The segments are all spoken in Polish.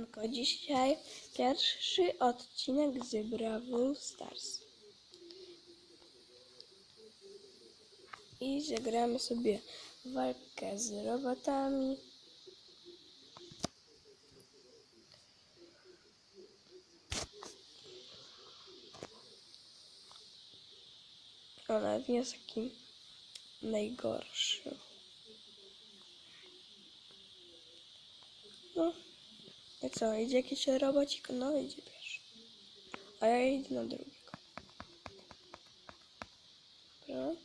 Siemanko, dzisiaj pierwszy odcinek z Brawl Stars. I zagramy sobie walkę z robotami. Jest taki najgorszy. No. I co, idzie jakiś robocik? No, idzie pierwszy. A ja idę na drugiego. Dobra.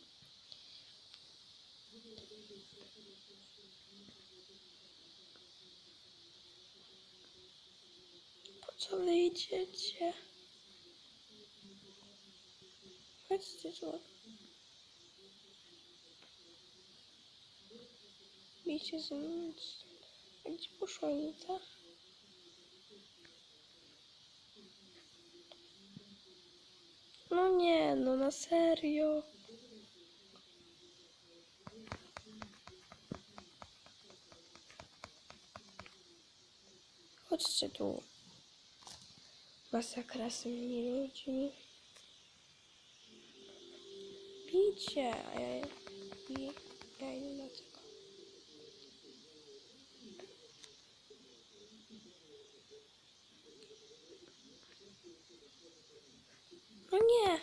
Po co wy idziecie? Chodźcie tu. Bijcie mną. A Gdzie poszła Anita? No nie, no na serio. Chodźcie tu. Masakra z tymi ludźmi. Bijcie, a ja, i, ja idę do tego. No nie.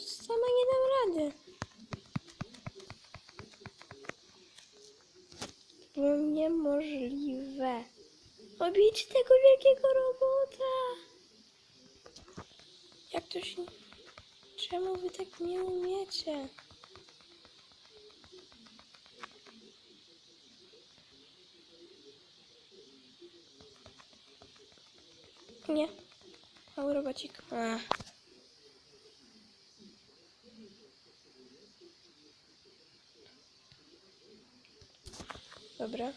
Sama nie dam rady. Było niemożliwe. Obić tego wielkiego robota. Jak to się... Czemu wy tak nie umiecie? Nie. Ach. Dobra.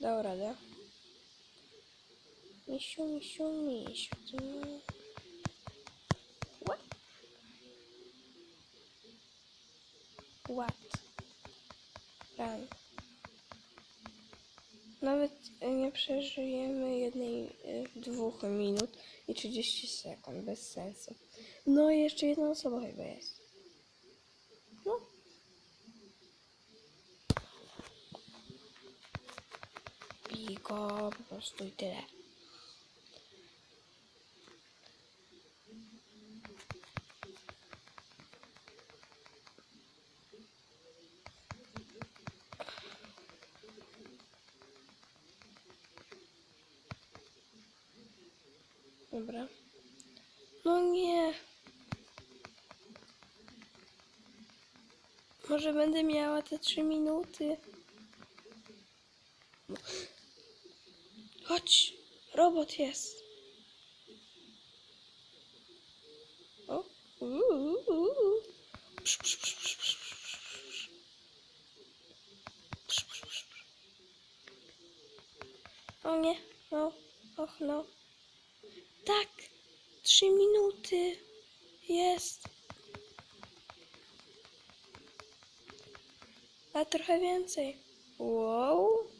Dał radę. Misiu, misiu, misiu. Ty... What? What? Run. Nawet nie przeżyjemy jednej, e, dwóch minut i 30 sekund, bez sensu. No i jeszcze jedna osoba chyba jest. No. Bij go po prostu i tyle. Dobra. No nie. Może będę miała te trzy minuty. Chodź, robot jest. O. uuu. O nie, no, och no. Tak, trzy minuty jest. A trochę więcej. Wow.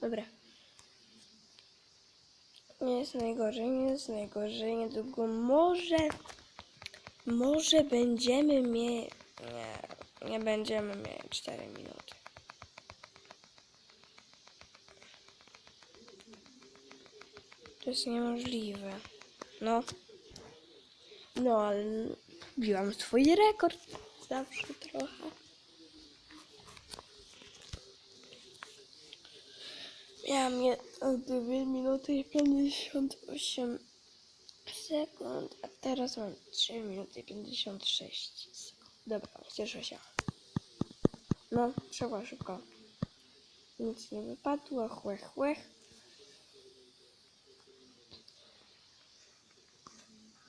Dobra. Nie jest najgorzej, nie jest najgorzej. Niedługo może, może będziemy mieć... Nie, nie będziemy mieć 4 minuty. To jest niemożliwe. No. No, ale biłam swój rekord. Zawsze trochę. Miałam je- 2 minuty i 58 sekund, a teraz mam 3 minuty i 56 sekund. Dobra, cieszę się. No, szybko, szybko. Nic nie wypadło, chłech, chłech.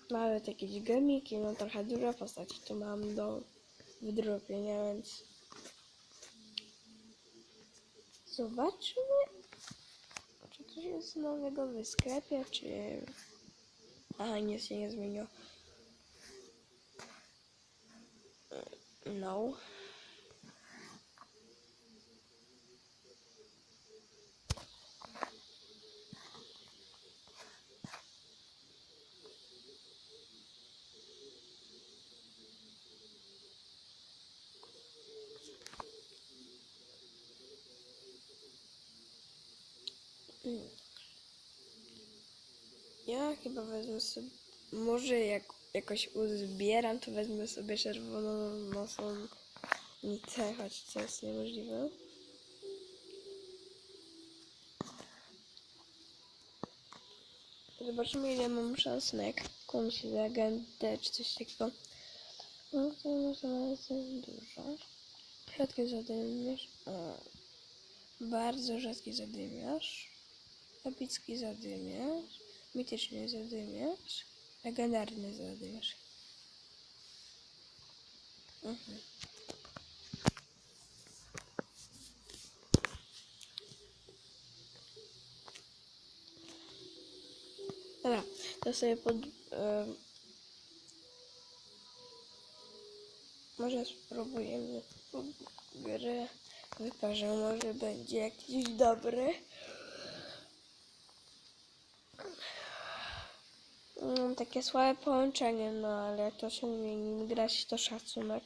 Nawet jakieś gemiki, no trochę dużo postaci tu mam do wydrobienia, więc... Zobaczmy, czy się nic nowego w sklepie, czy... Aha, nic się nie zmieniło. No. Mm. Ja chyba wezmę sobie, może jak jakoś uzbieram, to wezmę sobie czerwoną nosą nicę, choć to jest niemożliwe. Zobaczymy ile mam szans na jakąś legendę czy coś takiego. No to może dużo. Rzadki zadymiarz. Bardzo rzadki zadymiarz. Epicki zadymiarz. Mityczny zadymiarz. Legendarny zadymiarz. Mhm. Dobra, to sobie pod... em, może spróbujemy grę wyparzę, może będzie jakiś dobry. Mam takie słabe połączenie, no ale jak to się umie nim grać, to szacunek.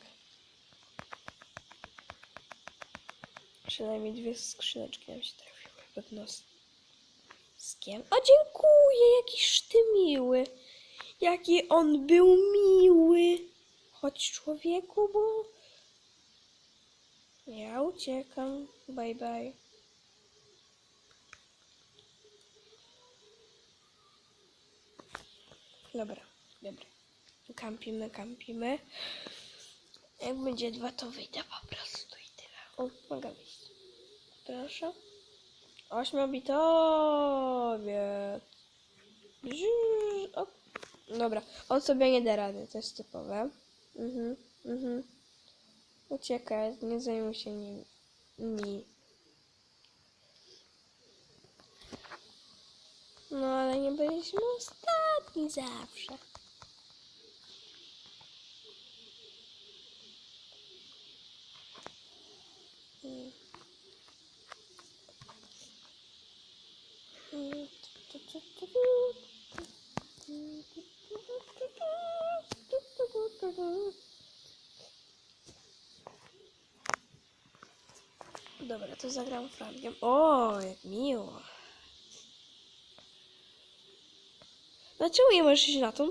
Przynajmniej dwie skrzyneczki nam się trafiły pod nos. Z kim? O, dziękuję, jakiś ty miły. Jaki on był miły. Chodź człowieku, bo ja uciekam. Bye bye. Dobra, dobra. Kampimy, kampimy. Jak będzie dwa, to wyjdę po prostu i tyle. O, mogę wyjść. Proszę. Ośmiobitowie. Bziz. O. Dobra, on sobie nie da rady, to jest typowe. Mhm, mhm. Uciekaj, nie zajmuj się nim. Ni. No ale nie byliśmy ostatni zawsze. Mm. Mm. Dobra, to zagram Frankiem. O, jak miło. Dlaczego nie możesz iść na tą?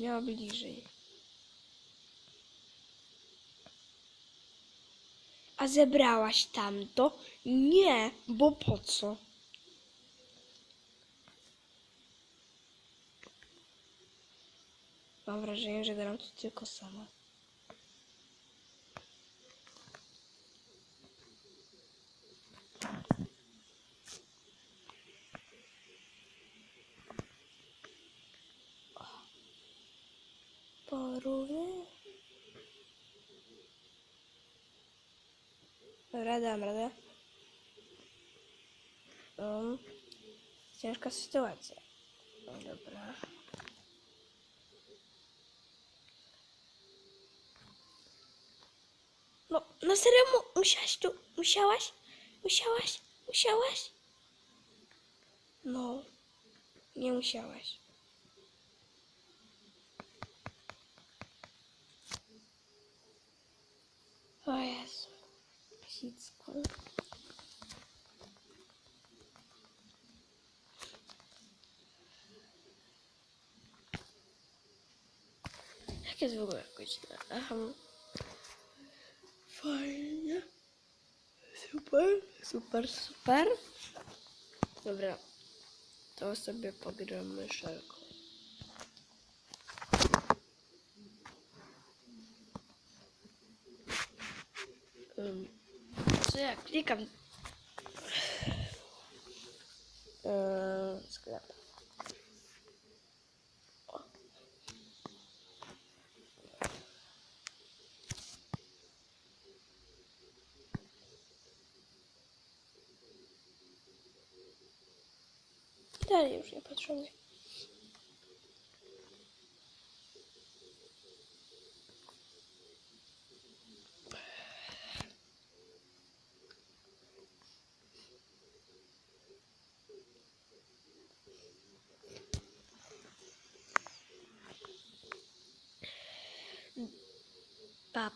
Miała bliżej. A zebrałaś tamto? Nie, bo po co? Mam wrażenie, że gram tu tylko sama. Arure. Рада, рада. Ну, ситуация. ситуація. Но на серйому мщастю, мщалась, мщалась, мщалась. Но не мщалась. Psicku. Jak jest w ogóle godzina? Aha. Fajnie. Super, super, super. Dobra. To sobie pogramy szelką. Um, Все, кликом. Э, Скляп. Далее уже пошел. ปรั